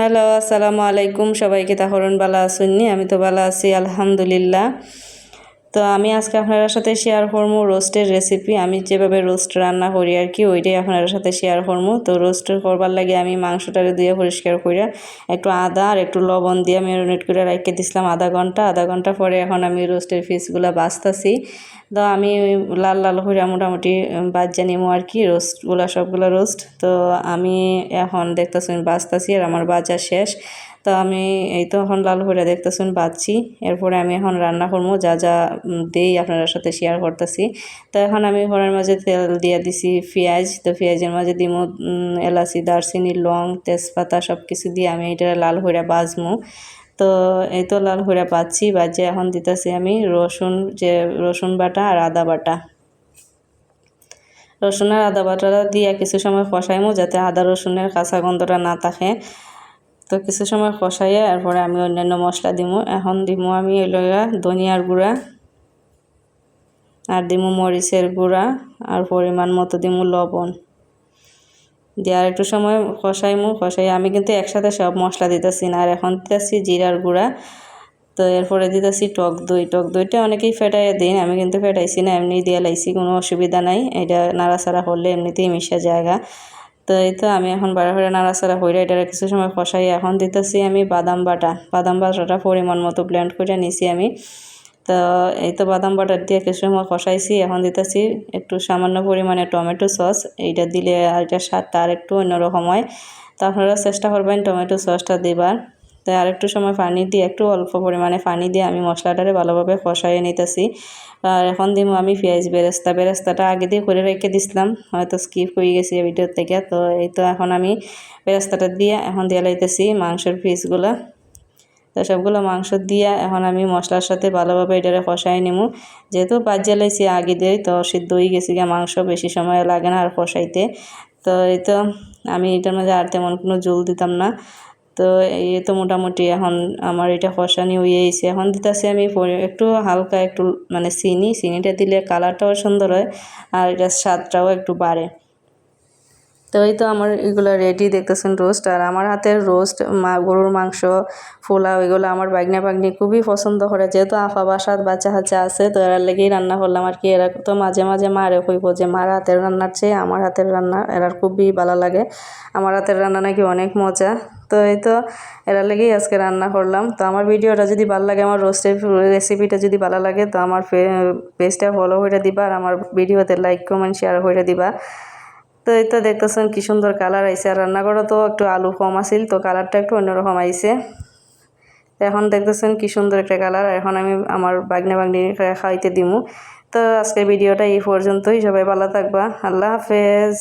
Hello আসসালামু আলাইকুম। সবাইকে তাহরণ বালা আসুননি আমি তো বালা আছি আলহামদুলিল্লাহ। তো আমি আজকে আপনার সাথে শেয়ার করব রোস্টের রেসিপি আমি যেভাবে রোস্ট রান্না করি আর কি, ওইটাই আপনার সাথে শেয়ার করব। তো রোস্ট করবার লাগে আমি মাংসটারে দিয়ে পরিষ্কার করে একটু আদা আর একটু লবণ দিয়ে ম্যারিনেট করে রেখে দিছিলাম আধা ঘণ্টা। আধা ঘণ্টা পরে এখন আমি রোস্টের পিসগুলো বাছতেছি তো আমি লাল লাল করে মোটামুটি বাজ্যা নিমো আর কি রোস্টগুলো সবগুলো রোস্ট তো আমি এখন দেখতেছি বাজতাছি আর আমার বাজা শেষ। তো আমি এই তো এখন লাল করে দেখতেছেন, বাচ্ছি। এরপরে আমি এখন রান্না করব যা যা দেই আপনার সাথে শেয়ার করতেছি। তো এখন আমি ঘরের মাঝে তেল দিয়ে দিছি পেঁয়াজ, তো পেঁয়াজের মাঝে দিমো এলাচি, দারচিনি, লং, তেজপাতা সব কিছু দিয়ে আমি এটা লাল করে বাজমু তো এই তো লাল করে পাচ্ছি বাজে এখন দিতেছি আমি রসুন, যে রসুন বাটা আর আদা বাটা। রসুনের আদা বাটাটা দিয়ে কিছু সময় কষাইমো, যাতে আদা রসুনের কাঁচা গন্ধটা না থাকে। তো কিছু সময় কষাইয়া এরপরে আমি অন্যান্য মশলা দিমু। এখন দিমু আমি লগা ধনিয়ার গুঁড়া আর দিমু মরিচের গুঁড়া আর পরিমাণ মতো দিমু লবণ। দিয়ে আর একটু সময় কষাইমু কষাই আমি কিন্তু একসাথে সব মশলা দিতেছি না। আর এখন দিতেছি জিরার গুঁড়া। তো এরপরে দিতেছি টক দই। টক দইটা অনেকেই ফেটাইয়া দিন, আমি কিন্তু ফেটাইছি না, এমনি দিয়ে লাইছি, কোনো অসুবিধা নাই। এটা নাড়াচাড়া করলে এমনিতেই মিশা জায়গা তো এই তো আমি এখন বাড়া ফেরা নাড়াচাড়া হইরা এটার কিছু সময় কষাই এখন দিতেছি আমি বাদাম বাটা। বাদাম বাটাটা পরিমাণ মতো ব্লেন্ড করে নিছি আমি। তো এই তো বাদাম বাটার দিয়ে কিছু সময় কষাইছি এখন দিতেছি একটু সামান্য পরিমাণে টমেটো সস। এইটা দিলে আর এটা স্বাদটা আর একটু অন্যরকম হয়। তো আপনারা চেষ্টা করবেন টমেটো সসটা দেবার। তাই আরেকটু সময় পানি দিয়ে, একটু অল্প পরিমাণে পানি দিয়ে আমি মশলাটারে ভালোভাবে কষাইয়ে নিতেছি। আর এখন দিব আমি পেঁয়াজ বেরেস্তা। বেরেস্তাটা আগে দিয়ে করে রেখে দিছিলাম, হয়তো স্কিপ হয়ে গেছি ভিডিও থেকে। তো এই তো এখন আমি বেরেস্তাটা দিয়ে এখন দিয়ে লাইতেছি মাংসের পিসগুলো তো সবগুলো মাংস দিয়ে এখন আমি মশলার সাথে ভালোভাবে এটারে কষাই নিমু। যেহেতু বাদ জ্বালাইছি আগে দিয়ে তো সিদ্ধ হয়ে গেছি গিয়ে মাংস, বেশি সময় লাগে না আর কষাইতে। তো এই তো আমি এটার মধ্যে আর তেমন কোনো জল দিতাম না। তো এই তো মোটামুটি এখন আমার এটা কষানি হয়ে গেছে এখন দিতেছি আমি একটু হালকা একটু মানে চিনি, চিনিটা দিলে কালারটাও সুন্দর হয় আর এটা স্বাদটাও একটু বাড়ে। তো এই তো আমার এগুলো রেডি দেখতেছেন রোস্ট আর আমার হাতের রোস্ট গরুর মাংস, পোলাও, এগুলো আমার বাগনা বাগনি খুবই পছন্দ করে। যেহেতু আফা বাসার বাচ্চা হাচ্চা আছে, তো এরার লেগেই রান্না করলাম আর কি। এরা তো মাঝে মাঝে মা মারে কইব যে, মার হাতের রান্নার চেয়ে আমার হাতের রান্না এরার খুবই ভালো লাগে। আমার হাতের রান্না নাকি অনেক মজা। তো এই তো এরা লেগেই আজকে রান্না করলাম। তো আমার ভিডিওটা যদি ভালো লাগে, আমার রোস্টের রেসিপিটা যদি ভালো লাগে, তো আমার পেজটা ফলো করে দিবা, আর আমার ভিডিওতে লাইক কমেন্ট শেয়ার করে দিবা। তো এই তো দেখতেছেন কী সুন্দর কালার আইসে আর রান্নাঘরে তো একটু আলু কম আসিল তো কালারটা একটু অন্যরকম আইসে এখন দেখতেছেন কী সুন্দর একটা কালার এখন আমি আমার বাগনা বাগনি খাইতে দিমু। তো আজকের ভিডিওটা এই পর্যন্তই, সবাই ভালো থাকবা, আল্লাহ হাফেজ।